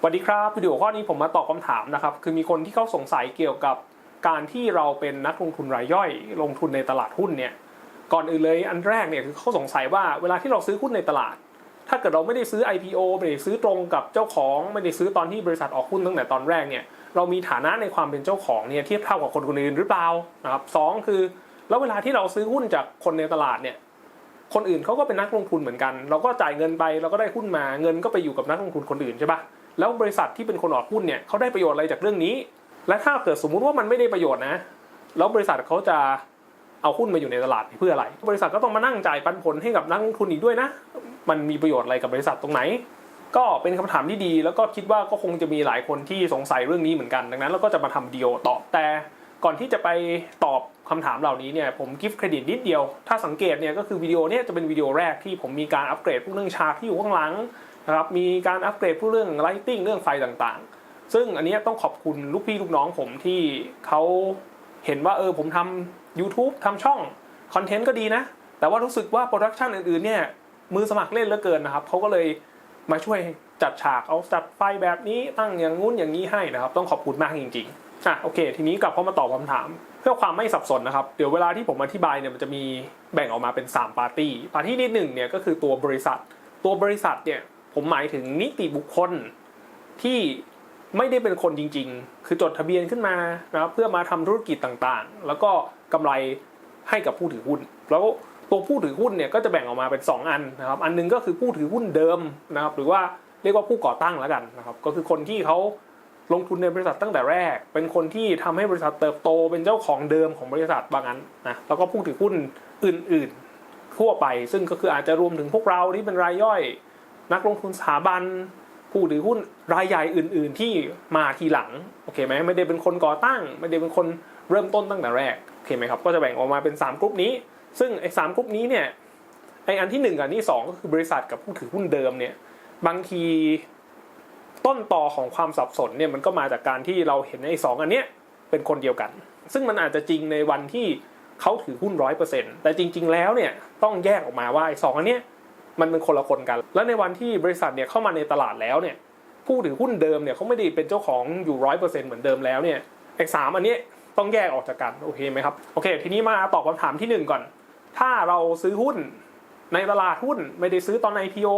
สวัสดีครับวิดีโอข้อนี้ผมมาตอบคำถามนะครับ คือมีคนที่เขาสงสัยเกี่ยวกับการที่เราเป็นนักลงทุนรายย่อย ลงทุนในตลาดหุ้นเนี่ยก่อนอื่นเลยอันแรกเนี่ยคือเขาสงสัยว่าเวลาที่เราซื้อหุ้นในตลาด ถ้าเกิดเราไม่ได้ซื้อ IPO ไม่ได้ซื้อตรงกับเจ้าของไม่ได้ซื้อตอนที่บริษัทออกหุ้นตั้งแต่ตอนแรกเนี่ยเรามีฐานะในความเป็นเจ้าของเนี่ยเทียบเท่ากับคนคนอื่นหรือเปล่านะครับสองคือ แล้วเวลาที่เราซื้อหุ้นจากคนในตลาดเนี่ยคนอื่นเขาก็เป็นนักลงทุนเหมือนกัน เราก็จ่ายเงินไปเราก็ได้หุ้นมาเงินก็ไปอยู่กับนักลงทุนคนอื่นใช่ปะ แล้วบริษัทที่เป็นคนออกหุ้นเนี่ยเขาได้ประโยชน์อะไรจากเรื่องนี้ และถ้าเกิดสมมุติว่ามันไม่ได้ประโยชน์นะ แล้วบริษัทเขาจะเอาหุ้นมาอยู่ในตลาดเพื่ออะไร บริษัทก็ต้องมานั่งจ่ายปันผลให้กับนักลงทุนอีกด้วยนะ มันมีประโยชน์อะไรกับบริษัทตรงไหน ก็เป็นคำถามที่ดี แล้วก็คิดว่าก็คงจะมีหลายคนที่สงสัยเรื่องนี้เหมือนกัน ดังนั้นเราก็จะมาทำวิดีโอตอบแต่ก่อนที่จะไปตอบคำถามเหล่านี้เนี่ยผมกิฟต์เครดิตนิดเดียว ถ้าสังเกตเนี่ยก็คือวิดีโอเนี่ยจะเป็นวิดีโอแรกที่ผมมีการอัปเกรดพวกเรื่องชาร์ตที่อยู่ข้างหลัง นะครับมีการอัปเกรดพวกเรื่องไลติ้งเรื่องไฟต่างๆ ซึ่งอันเนี้ยต้องขอบคุณลูกพี่ลูกน้องผมที่เขาเห็นว่าเออผมทำ YouTube ทำช่องคอนเทนต์ก็ดีนะ แต่ว่ารู้สึกว่าโปรดักชันอื่นๆเนี่ยมือสมัครเล่นเหลือเกินนะครับเขาก็เลยมาช่วยจัดฉากเอาจัดไฟแบบนี้ตั้งอย่างงู้นอย่างนี้ให้นะครับ ต้องขอบคุณมากจริงๆอะโอเค ทีนี้กลับเข้ามาตอบคำถาม เพื่อความไม่สับสนนะครับเดี๋ยวเวลาที่ผมอธิบายเนี่ยมันจะมีแบ่งออกมาเป็น 3 ปาร์ตี้ปาร์ตี้ที่หนึ่งเนี่ยก็คือตัวบริษัท ตัวบริษัทเนี่ย ผมหมายถึงนิติบุคคลที่ไม่ได้เป็นคนจริง ๆ คือจดทะเบียนขึ้นมานะครับเพื่อมาทำธุรกิจต่างๆ แล้วก็กำไรให้กับผู้ถือหุ้น แล้วตัวผู้ถือหุ้นเนี่ยก็จะแบ่งออกมาเป็น 2 อันนะครับ อันหนึงก็คือผู้ถือหุ้นเดิมนะครับ หรือว่าเรียกว่าผู้ก่อตั้งแล้วกันนะครับ ก็คือคนที่เขาลงทุนในบริษัทตั้งแต่แรก เป็นคนที่ทำให้บริษัทเติบโต เป็นเจ้าของเดิมของบริษัทบางอันนะ แล้วก็ผู้ถือหุ้นอื่น ๆ ทั่วไป ซึ่งก็คืออาจจะรวมถึงพวกเราที่เป็นรายย่อย นักลงทุนสถาบัน ผู้ถือหุ้นรายใหญ่อื่น ๆ ที่มาทีหลังโอเคไหมไม่ได้เป็นคนก่อตั้ง ไม่ได้เป็นคนเริ่มต้นตั้งแต่แรกโอเคไหมครับก็จะแบ่งออกมาเป็น 3กลุ่มนี้ ซึ่งไอ้สามกลุ่มนี้เนี่ยไอ้อันที่หนึ่งกับอันที่สองก็คือบริษัทกับผู้ถือหุ้นเดิมเนี่ยบางทีต้นต่อของความสับสนเนี่ยมันก็มาจากการที่เราเห็นไอ้สองอันเนี้ยเป็นคนเดียวกัน ซึ่งมันอาจจะจริงในวันที่เขาถือหุ้นร้อยเปอร์เซ็นต์แต่จริง ๆ แล้วเนี่ยต้องแยกออกมาว่าไอ้สองอันเนี้ย มันเป็นคนละคนกัน แล้วในวันที่บริษัทเนี่ยเข้ามาในตลาดแล้วเนี่ยผู้ถือหุ้นเดิมเนี่ยเขาไม่ได้เป็นเจ้าของอยู่ร้อยเปอร์เซ็นต์เหมือนเดิมแล้วเนี่ยไอ้สามอันนี้ต้องแยกออกจากกันโอเคไหมครับโอเค ทีนี้มาตอบคำถามที่หนึ่งก่อน ถ้าเราซื้อหุ้นในตลาดหุ้นไม่ได้ซื้อตอน IPO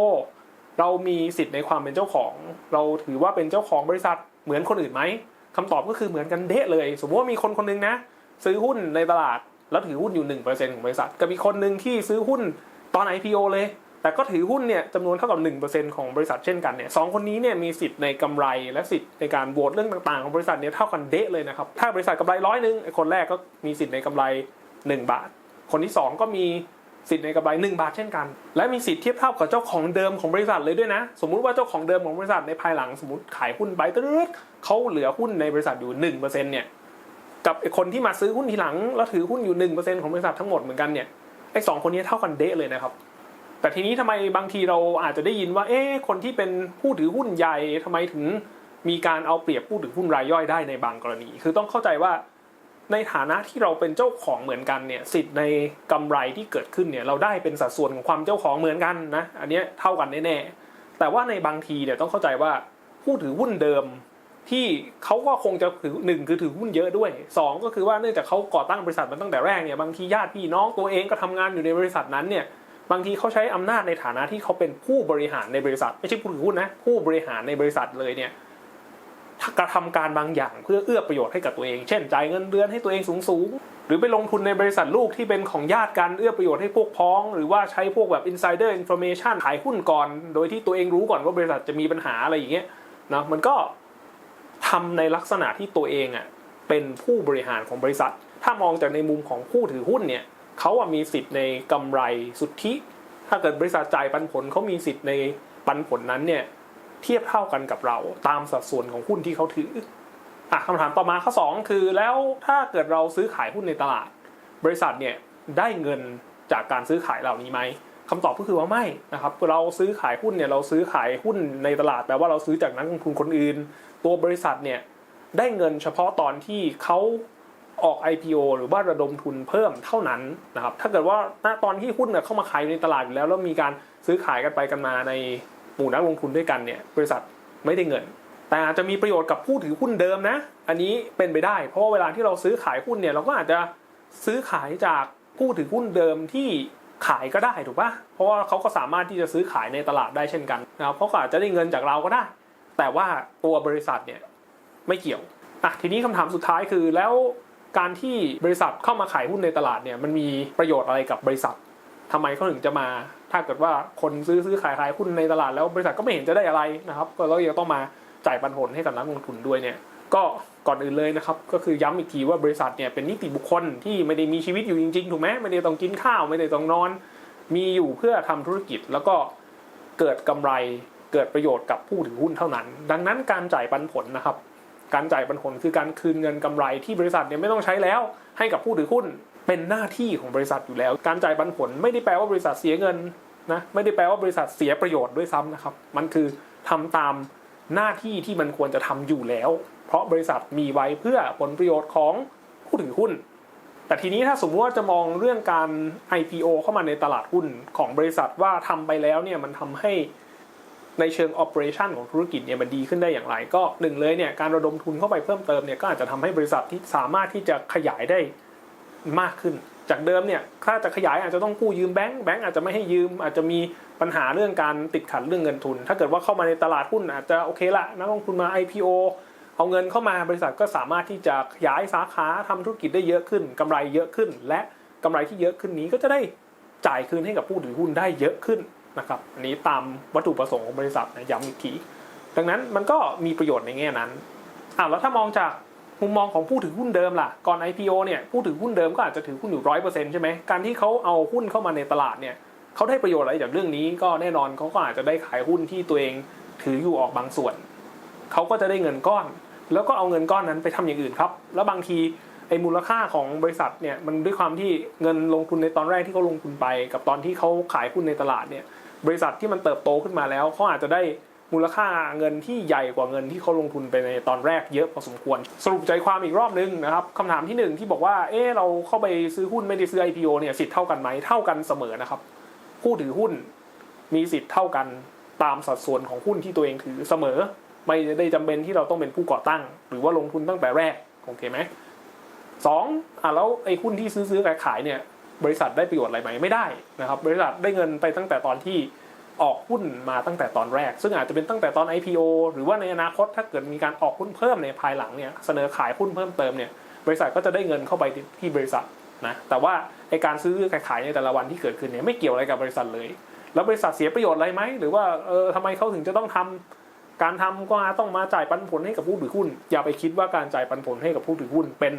เรามีสิทธิ์ในความเป็นเจ้าของ เราถือว่าเป็นเจ้าของบริษัทเหมือนคนอื่นไหมคำตอบก็คือเหมือนกันเดะเลย สมมติว่ามีคนคนหนึงนะ ซื้อหุ้นในตลาดแล้วถือหุ้นอยู่ 1%ของบริษัทกับอีกคนหนึ่งที่ซื้อหุ้นตอน IPO เลย แต่ก็ถือหุ้นเนี่ยจำนวนเท่ากับ1%ของบริษัทเช่นกันเนี่ยสองคนนี้เนี่ยมีสิทธิ์ในกำไรและสิทธิ์ในการโหวตเรื่องต่างๆ ของบริษัทเนี่ยเท่ากันเดะเลยนะครับ ถ้าบริษัทกำไรร้อยหนึ่งไอ้คนแรกก็มีสิทธิ์ในกำไร 1 บาท คนที่ 2 ก็มีสิทธิ์ในกำไร 1 บาทเช่นกัน และมีสิทธิ์เทียบเท่ากับเจ้าของเดิมของบริษัทเลยด้วยนะ สมมุติว่าเจ้าของเดิมของบริษัทในภายหลังสมมติขายหุ้นไปตึ๊ดเขาเหลือหุ้นในบริษัทอยู่1%เนี่ยกับคนที่มาซื้อหุ้นทีหลังแล้วถือหุ้นอยู่1%ของบริษัททั้งหมดเหมือนกันเนี่ยไอ้สองคนนี้เท่ากันเดะเลยนะครับ แต่ทีนี้ทำไมบางทีเราอาจจะได้ยินว่า เอ๊ะคนที่เป็นผู้ถือหุ้นใหญ่ทำไมถึงมีการเอาเปรียบผู้ถือหุ้นรายย่อยได้ในบางกรณี คือต้องเข้าใจว่าในฐานะที่เราเป็นเจ้าของเหมือนกันเนี่ยสิทธิ์ในกำไรที่เกิดขึ้นเนี่ยเราได้เป็นสัดส่วนของความเจ้าของเหมือนกันนะอันนี้เท่ากันแน่ๆแต่ว่าในบางทีเนี่ยต้องเข้าใจว่าผู้ถือหุ้นเดิมที่เขาก็คงจะถือหนึ่งคือถือหุ้นเยอะด้วยสองก็คือว่าเนื่องจากเขาก่อตั้งบริษัทมาตั้งแต่แรกเนี่ยบางทีญาติพี่น้องตัวเองก็ทำงานอยู่ในบริษัทนั้นเนี่ย บางทีเขาใช้อำนาจในฐานะที่เขาเป็นผู้บริหารในบริษัท ไม่ใช่ผู้ถือหุ้นนะ ผู้บริหารในบริษัทเลยเนี่ยกระทำการบางอย่างเพื่อเอื้อประโยชน์ให้กับตัวเอง เช่นจ่ายเงินเดือนให้ตัวเองสูงๆหรือไปลงทุนในบริษัทลูกที่เป็นของญาติกันเอื้อประโยชน์ให้พวกพ้อง หรือว่าใช้พวกแบบ insider information ขายหุ้นก่อน โดยที่ตัวเองรู้ก่อนว่าบริษัทจะมีปัญหาอะไรอย่างเงี้ยนะมันก็ทำในลักษณะที่ตัวเองอะเป็นผู้บริหารของบริษัท ถ้ามองจากในมุมของผู้ถือหุ้นเนี่ย เขาอะมีสิทธิ์ในกำไรสุทธิ ถ้าเกิดบริษัทจ่ายปันผลเขามีสิทธิ์ในปันผลนั้นเนี่ยเทียบเท่ากันกับเราตามสัดส่วนของหุ้นที่เขาถืออะคำถามต่อมาข้อสองคือแล้วถ้าเกิดเราซื้อขายหุ้นในตลาด บริษัทเนี่ยได้เงินจากการซื้อขายเหล่านี้ไหมคำตอบก็คือว่าไม่นะครับเราซื้อขายหุ้นเนี่ยเราซื้อขายหุ้นในตลาดแปลว่าเราซื้อจากนักลงทุนคนอื่น ตัวบริษัทเนี่ยได้เงินเฉพาะตอนที่เขา ออก IPO หรือว่าระดมทุนเพิ่มเท่านั้นนะครับถ้าเกิดว่าณตอนที่หุ้นเนี่ยเข้ามาขายอยู่ในตลาดอยู่แล้วแล้วมีการซื้อขายกันไปกันมาในหมู่นักลงทุนด้วยกันเนี่ยบริษัทไม่ได้เงิน แต่อาจจะมีประโยชน์กับผู้ถือหุ้นเดิมนะ อันนี้เป็นไปได้ เพราะว่าเวลาที่เราซื้อขายหุ้นเนี่ยเราก็อาจจะซื้อขายจากผู้ถือหุ้นเดิมที่ขายก็ได้ถูกปะเพราะว่าเขาก็สามารถที่จะซื้อขายในตลาดได้เช่นกันนะครับเพราะอาจจะได้เงินจากเราก็ได้ แต่ว่าตัวบริษัทเนี่ยไม่เกี่ยวอะทีนี้คำถามสุดท้ายคือแล้ว การที่บริษัทเข้ามาขายหุ้นในตลาดเนี่ยมันมีประโยชน์อะไรกับบริษัททำไมเขาถึงจะมา ถ้าเกิดว่าคนซื้อซื้อขายขายหุ้นในตลาดแล้วบริษัทก็ไม่เห็นจะได้อะไรนะครับ ก็เรายังต้องมาจ่ายปันผลให้กับนักลงทุนด้วยเนี่ยก็ก่อนอื่นเลยนะครับ ก็คือย้ำอีกทีว่าบริษัทเนี่ยเป็นนิติบุคคลที่ไม่ได้มีชีวิตอยู่จริงๆถูกไหมไม่ได้ต้องกินข้าวไม่ได้ต้องนอน มีอยู่เพื่อทำธุรกิจแล้วก็เกิดกำไรเกิดประโยชน์กับผู้ถือหุ้นเท่านั้น ดังนั้นการจ่ายปันผลนะครับ การจ่ายปันผลคือการคืนเงินกำไรที่บริษัทเนี่ยไม่ต้องใช้แล้ว ให้กับผู้ถือหุ้นเป็นหน้าที่ของบริษัทอยู่แล้ว การจ่ายปันผลไม่ได้แปลว่าบริษัทเสียเงินนะไม่ได้แปลว่าบริษัทเสียประโยชน์ด้วยซ้ำนะครับ มันคือทำตามหน้าที่ที่มันควรจะทำอยู่แล้ว เพราะบริษัทมีไว้เพื่อผลประโยชน์ของผู้ถือหุ้น แต่ทีนี้ถ้าสมมติว่าจะมองเรื่องการ IPO เข้ามาในตลาดหุ้นของบริษัทว่าทำไปแล้วเนี่ยมันทำให้ ในเชิง operation ของธุรกิจเนี่ยมันดีขึ้นได้อย่างไร ก็หนึ่งเลยเนี่ยการระดมทุนเข้าไปเพิ่มเติมเนี่ยก็อาจจะทำให้บริษัทที่สามารถที่จะขยายได้มากขึ้น จากเดิมเนี่ยถ้าจะขยายอาจจะต้องกู้ยืมแบงก์แบงก์อาจจะไม่ให้ยืม อาจจะมีปัญหาเรื่องการติดขัดเรื่องเงินทุน ถ้าเกิดว่าเข้ามาในตลาดหุ้นอาจจะโอเคละนักลงทุนมา IPO เอาเงินเข้ามาบริษัทก็สามารถที่จะขยายสาขาทำธุรกิจได้เยอะขึ้นกำไรเยอะขึ้น และกำไรที่เยอะขึ้นนี้ก็จะได้จ่ายคืนให้กับผู้ถือหุ้นได้เยอะขึ้น นะครับอันนี้ตามวัตถุประสงค์ของบริษัทนะย้ำอีกทีดังนั้นมันก็มีประโยชน์ในแง่นั้นอ่าแล้วถ้ามองจากมุมมองของผู้ถือหุ้นเดิมล่ะ ก่อน IPO เนี่ยผู้ถือหุ้นเดิมก็อาจจะถือหุ้นอยู่ร้อยเปอร์เซ็นต์ใช่ไหมการที่เขาเอาหุ้นเข้ามาในตลาดเนี่ยเขาได้ประโยชน์อะไรจากเรื่องนี้ ก็แน่นอนเขาก็อาจจะได้ขายหุ้นที่ตัวเองถืออยู่ออกบางส่วนเขาก็จะได้เงินก้อน แล้วก็เอาเงินก้อนนั้นไปทำอย่างอื่นครับ แล้วบางทีไอ้มูลค่าของบริษัทเนี่ยมันด้วยความที่เงินลงทุนในตอนแรกที่เขาลงทุนไป กับตอนที่เขาขายหุ้นในตลาดเนี่ย บริษัทที่มันเติบโตขึ้นมาแล้วเขาอาจจะได้มูลค่าเงินที่ใหญ่กว่าเงินที่เขาลงทุนไปในตอนแรกเยอะพอสมควร สรุปใจความอีกรอบนึงนะครับคำถามที่หนึ่งที่บอกว่าเออเราเข้าไปซื้อหุ้นไม่ได้ซื้อ IPO เนี่ยสิทธิ์เท่ากันไหมเท่ากันเสมอนะครับผู้ถือหุ้นมีสิทธิ์เท่ากันตามสัดส่วนของหุ้นที่ตัวเองถือเสมอ ไม่ได้จำเป็นที่เราต้องเป็นผู้ก่อตั้ง หรือว่าลงทุนตั้งแต่แรกโอเคไหมสองอะแล้วไอ้หุ้นที่ซื้อซื้อขายขายเนี่ย บริษัทได้ประโยชน์อะไรไหมไม่ได้นะครับ บริษัทได้เงินไปตั้งแต่ตอนที่ออกหุ้นมาตั้งแต่ตอนแรก ซึ่งอาจจะเป็นตั้งแต่ตอน IPO หรือว่าในอนาคตถ้าเกิดมีการออกหุ้นเพิ่มในภายหลังเนี่ยเสนอขายหุ้นเพิ่มเติมเนี่ยบริษัทก็จะได้เงินเข้าไปที่บริษัทนะแต่ว่าไอการซื้อขายในแต่ละวันที่เกิดขึ้นเนี่ยไม่เกี่ยวอะไรกับบริษัทเลย แล้วบริษัทเสียประโยชน์อะไรไหมหรือว่าเออทำไมเขาถึงจะต้องทำการทำก็ต้องมาจ่ายปันผลให้กับผู้ถือหุ้น อย่าไปคิดว่าการจ่ายปันผลให้กับผู้ถือหุ้นเป็น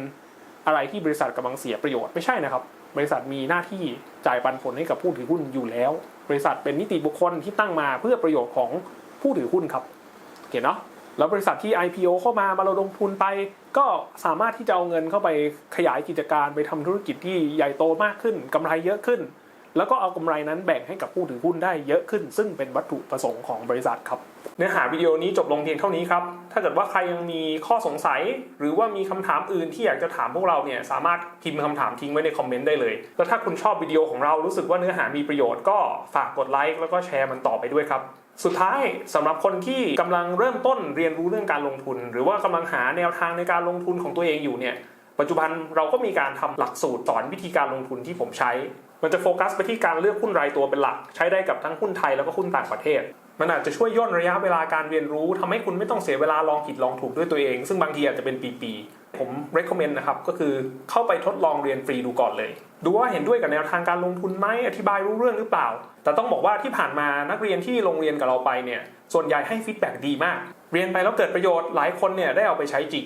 อะไรที่บริษัทกำลังเสียประโยชน์ไม่ใช่นะครับ บริษัทมีหน้าที่จ่ายปันผลให้กับผู้ถือหุ้นอยู่แล้ว บริษัทเป็นนิติบุคคลที่ตั้งมาเพื่อประโยชน์ของผู้ถือหุ้นครับเห็นเนาะแล้วบริษัทที่ IPO เข้ามามาลงทุนไป ก็สามารถที่จะเอาเงินเข้าไปขยายกิจการไปทำธุรกิจที่ใหญ่โตมากขึ้นกำไรเยอะขึ้น แล้วก็เอากำไรนั้นแบ่งให้กับผู้ถือหุ้นได้เยอะขึ้น ซึ่งเป็นวัตถุประสงค์ของบริษัทครับ เนื้อหาวิดีโอนี้จบลงเพียงเท่านี้ครับ ถ้าเกิดว่าใครยังมีข้อสงสัย หรือว่ามีคำถามอื่นที่อยากจะถามพวกเราเนี่ยสามารถพิมพ์คำถามทิ้งไว้ในคอมเมนต์ได้เลยแล้วถ้าคุณชอบวิดีโอของเรารู้สึกว่าเนื้อหามีประโยชน์ก็ฝากกดไลค์แล้วก็แชร์มันต่อไปด้วยครับสุดท้ายสำหรับคนที่กำลังเริ่มต้นเรียนรู้เรื่องการลงทุน หรือว่ากำลังหาแนวทางในการลงทุนของตัวเองอยู่เนี่ย ปัจจุบันเราก็มีการทำหลักสูตรสอนวิธีการลงทุนที่ผมใช้ มันจะโฟกัสไปที่การเลือกหุ้นรายตัวเป็นหลัก ใช้ได้กับทั้งหุ้นไทยแล้วก็หุ้นต่างประเทศ มันอาจจะช่วยย่นระยะเวลาการเรียนรู้ทำให้คุณไม่ต้องเสียเวลาลองผิดลองถูกด้วยตัวเอง ซึ่งบางทีอาจจะเป็นปีๆผม recommend นะครับก็คือเข้าไปทดลองเรียนฟรีดูก่อนเลย ดูว่าเห็นด้วยกับแนวทางการลงทุนไหมอธิบายรู้เรื่องหรือเปล่า แต่ต้องบอกว่าที่ผ่านมานักเรียนที่โรงเรียนกับเราไปเนี่ยส่วนใหญ่ให้ฟีดแบ็ดีมาก เรียนไปแล้วเกิดประโยชน์หลายคนเนี่ยได้เอาไปใช้จริง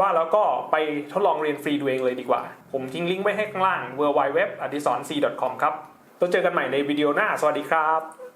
ว่าแล้วก็ไปทดลองเรียนฟรีดูเองเลยดีกว่า ผมทิ้งลิงก์ไว้ให้ข้างล่าง w w w a d i s o n c com ครับแล้วเจอกันใหม่ในวิดีโอหน้า สวัสดีครับ